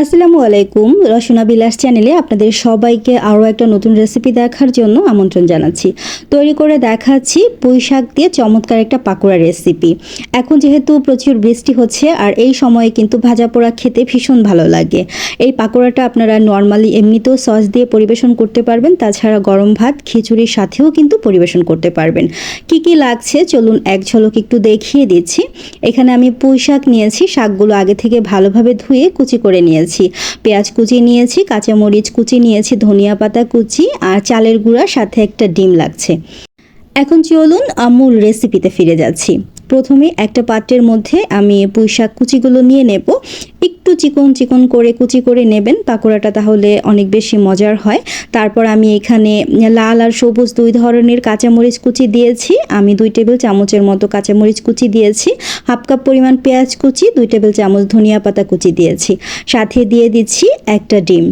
আসসালামু আলাইকুম। রসনা বিলাস চ্যানেলে আপনাদের সবাইকে আরও একটা নতুন রেসিপি দেখার জন্য আমন্ত্রণ জানাচ্ছি। তৈরি করে দেখাচ্ছি পুঁই শাক দিয়ে চমৎকার একটা পাকোড়া রেসিপি এখন যেহেতু প্রচুর বৃষ্টি হচ্ছে আর এই সময়ে কিন্তু ভাজা পোড়া খেতে ভীষণ ভালো লাগে। এই পাকোড়াটা আপনারা নর্মালি এমনিতেও সস দিয়ে পরিবেশন করতে পারবেন, তাছাড়া গরম ভাত, খিচুড়ির সাথেও কিন্তু পরিবেশন করতে পারবেন। কি কি লাগছে চলুন এক ঝলক একটু দেখিয়ে দিচ্ছি। এখানে আমি পুঁই শাক নিয়েছি, শাকগুলো আগে থেকে ভালোভাবে ধুয়ে কুচি করে নিয়েছি। পেঁয়াজ কুচি নিয়েছি, কাঁচামরিচ কুচি নিয়েছি, ধনিয়া পাতা কুচি আর চালের গুঁড়া, সাথে একটা ডিম লাগছে। এখন চলুন মূল রেসিপিতে ফিরে যাচ্ছি। প্রথমে একটা পাত্রের মধ্যে আমি পুঁই শাক কুচিগুলো নিয়ে নেব। একটু চিকন চিকন করে কুচি করে নেবেন, পাকোড়াটা তাহলে অনেক বেশি মজার হয়। তারপর আমি এখানে লাল আর সবুজ দুই ধরনের কাঁচামরিচ কুচি দিয়েছি। আমি দুই টেবিল চামচের মতো কাঁচামরিচ কুচি দিয়েছি। হাফ কাপ পরিমাণ পেঁয়াজ কুচি, দুই টেবিল চামচ ধনিয়া পাতা কুচি দিয়েছি। সাথে দিয়ে দিচ্ছি একটা ডিম।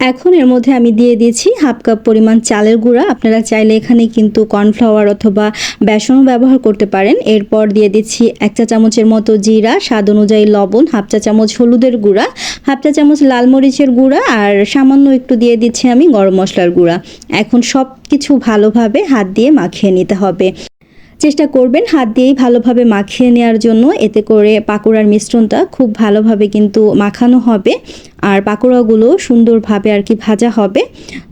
এখন এর মধ্যে আমি দিয়ে দিয়েছি হাফ কাপ পরিমাণ চালের গুঁড়া। আপনারা চাইলে এখানে কিন্তু কর্নফ্লাওয়ার অথবা বেসনও ব্যবহার করতে পারেন। এরপর দিয়ে দিচ্ছি এক চা চামচের মতো জিরা, স্বাদ অনুযায়ী লবণ, হাফ চা চামচ হলুদের গুঁড়া, হাফ চা চামচ লাল মরিচের গুঁড়া আর সামান্য একটু দিয়ে দিচ্ছি আমি গরম মশলার গুঁড়া। এখন সব কিছু ভালোভাবে হাত দিয়ে মাখিয়ে নিতে হবে। চেষ্টা করবেন হাত দিয়েই ভালোভাবে মাখিয়ে নেওয়ার জন্য। এতে করে পাকোড়ার মিশ্রণটা খুব ভালোভাবে কিন্তু মাখানো হবে। আর পাকোড়াগুলো সুন্দরভাবে আর কি ভাজা হবে।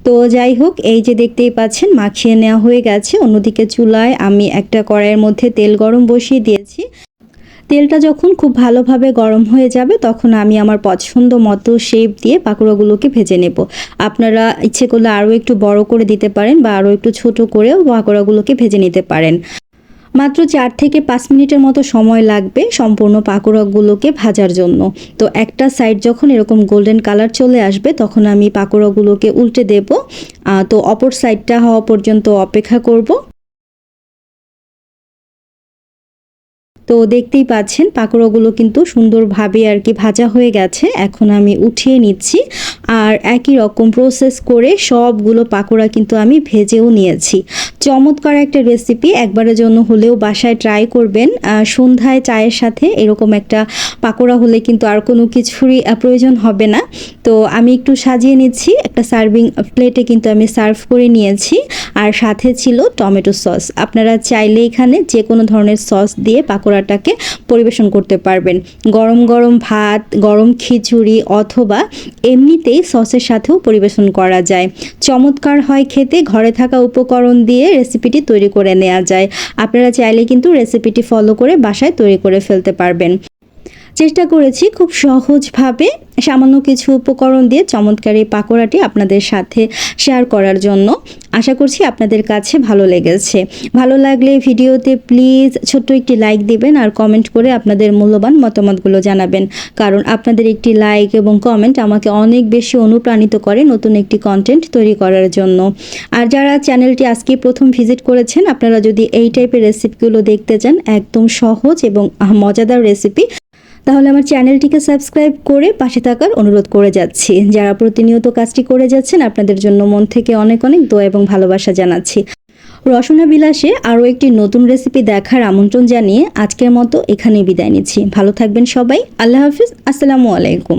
তো যাই হোক, এই যে দেখতেই পাচ্ছেন, মাখিয়ে নেওয়া হয়ে গেছে। অন্যদিকে চুলায় আমি একটা কড়াইয়ের মধ্যে তেল গরম বসিয়ে দিয়েছি। তেলটা যখন খুব ভালোভাবে গরম হয়ে যাবে, তখন আমি আমার পছন্দ মতো শেপ দিয়ে পাকোড়াগুলোকে ভেজে নেব। আপনারা ইচ্ছে করলে আরও একটু বড় করে দিতে পারেন বা আরও একটু ছোট করেও পাকোড়াগুলোকে ভেজে নিতে পারেন। মাত্র চার থেকে পাঁচ মিনিটের মতো সময় লাগবে সম্পূর্ণ পাকোড়াগুলোকে ভাজার জন্য। তো একটা সাইড যখন এরকম গোল্ডেন কালার চলে আসবে, তখন আমি পাকোড়াগুলোকে উল্টে দেব। তো অপর সাইডটা হওয়া পর্যন্ত অপেক্ষা করব। তো দেখতেই পাচ্ছেন, পাকোড়াগুলো কিন্তু সুন্দরভাবে আর কি ভাজা হয়ে গেছে। এখন আমি উঠিয়ে নিচ্ছি। আর একই রকম প্রসেস করে সবগুলো পাকোড়া কিন্তু আমি ভেজেও নিয়েছি। চমৎকার একটা রেসিপি একবারের জন্য হলেও বাসায় ট্রাই করবেন। সন্ধ্যায় চায়ের সাথে এরকম একটা পাকোড়া হলে কিন্তু আর কোনো কিছুরই প্রয়োজন হবে না। তো আমি একটু সাজিয়ে নিচ্ছি, একটা সার্ভিং প্লেটে কিন্তু আমি সার্ভ করে নিয়েছি। আর সাথে ছিল টমেটো সস। আপনারা চাইলে এখানে যে কোনো ধরনের সস দিয়ে পাকোড়াটাকে পরিবেশন করতে পারবেন। গরম গরম ভাত, গরম খিচুড়ি অথবা এমনিতেই সসের সাথেও পরিবেশন করা যায়। চমৎকার হয় খেতে, ঘরে থাকা উপকরণ দিয়ে রেসিপিটি তৈরি করে নেওয়া যায়। আপনারা চাইলে কিন্তু রেসিপিটি ফলো করে বাসায় তৈরি করে ফেলতে পারবেন। চেষ্টা করেছি খুব সহজভাবে সামান্য কিছু উপকরণ দিয়ে চমৎকার এই পাকোড়াটি আপনাদের সাথে শেয়ার করার জন্য। আশা করছি আপনাদের কাছে ভালো লেগেছে। ভালো লাগলে ভিডিওতে প্লিজ ছোট্ট একটি লাইক দিবেন আর কমেন্ট করে আপনাদের মূল্যবান মতামতগুলো জানাবেন। কারণ আপনাদের একটি লাইক এবং কমেন্ট আমাকে অনেক বেশি অনুপ্রাণিত করে নতুন একটি কন্টেন্ট তৈরি করার জন্য। আর যারা চ্যানেলটি আজকে প্রথম ভিজিট করেছেন, আপনারা যদি এই টাইপের রেসিপিগুলো দেখতে চান, একদম সহজ এবং মজাদার রেসিপি তাহলে আমার চ্যানেলটিকে সাবস্ক্রাইব করে পাশে থাকার অনুরোধ করে যাচ্ছি। যারা প্রতিনিয়ত কাজটি করে যাচ্ছেন, আপনাদের জন্য মন থেকে অনেক অনেক দোয়া এবং ভালোবাসা জানাচ্ছি। রসনা বিলাসে আরও একটি নতুন রেসিপি দেখার আমন্ত্রণ জানিয়ে আজকের মতো এখানে বিদায় নিচ্ছি। ভালো থাকবেন সবাই। আল্লাহ হাফিজ। আসসালামু আলাইকুম।